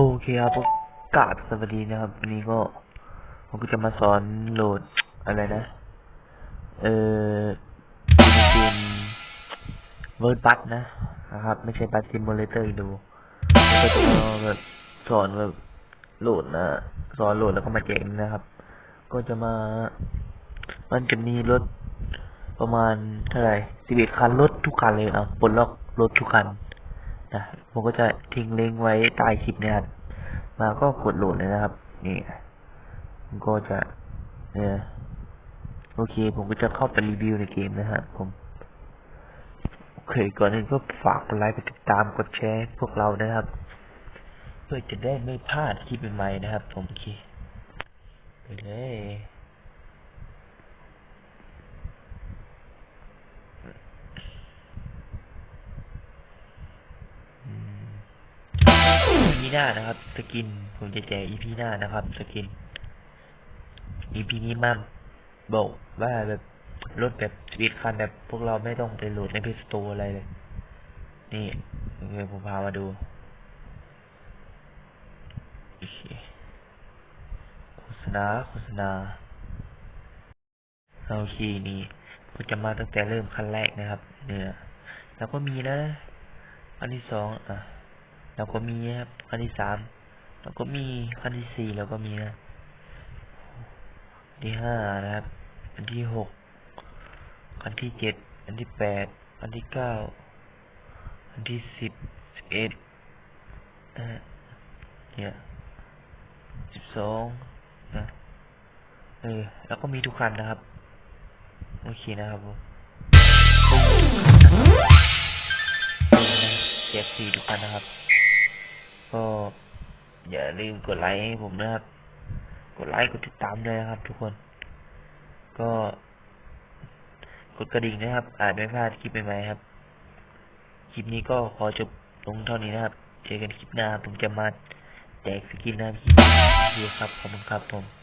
โอเคครับก็กราบสวัสดีนะครับ วันนี้ก็ผมก็จะมาสอนโหลดอะไรนะ เออเกมเวิร์ดบัตนะนะครับ ไม่ใช่บัตซิม u เลเตอร์ดูก็จะมาแบบสอนแบบโหลดนะสอนโหลดแล้วก็มาแจกนะครับ ก็จะมา มันจะมีรถประมาณเท่าไหร่สิบเอ็ดคันรถทุกคันเลยอะปลดล็อกรถทุกคันนะผมก็จะทิ้งลิงก์ไว้ใต้คลิปเนี่ยครับ มาก็กดโหลดเลยนะครับ นี่ก็จะเนี่ยโอเค ผมก็จะเข้าไปรีวิวในเกมนะฮะผมโอเคก่อนอื่นก็ฝากกดไลค์กดติดตามกดแชร์พวกเรานะครับ เพื่อจะได้ไม่พลาดคลิปใหม่ๆนะครับ ผมโอเคไปเลยอืม EP หน้านะครับ สกิน ผมจะแจก EP หน้านะครับ สกิน EP นี้มั่มบอกว่าแบบรถแบบสปีดคันแบบพวกเราไม่ต้องไปโหลดในเพจสโตอะไรเลย นี่เดี๋ยวผมพามาดูโฆษณาโฆษณาโอเคนี่ผมจะมาตั้งแต่เริ่มคันแรกนะครับ เนี่ย แล้วก็มีนะ อันที่สองอะ แล้วก็มีครับคันที่สามแล้วก็มีคันที่สี่แล้วก็มีนะอันที่ห้านะครับ อันที่หกอันที่เจ็ดอันที่แปดอันที่เก้าอันที่สิบสิบเอ็ดเออเนี่ยสิบสองนะเออแล้วก็มีทุกคันนะครับโอเคนะครับผมแจกฟรีทุกคันนะครับ ก็อย่าลืมกดไลค์ให้ผมนะครับ กดไลค์กดติดตามด้วยนะครับ ทุกคน ก็กดกระดิ่งนะครับ อาจไม่พลาดคลิปใหม่ๆครับ คลิปนี้ก็ขอจบลงเท่านี้นะครับ เจอกันคลิปหน้าผมจะมาแจกสกินนะครับคลิปนี้ครับขอบคุณครับผม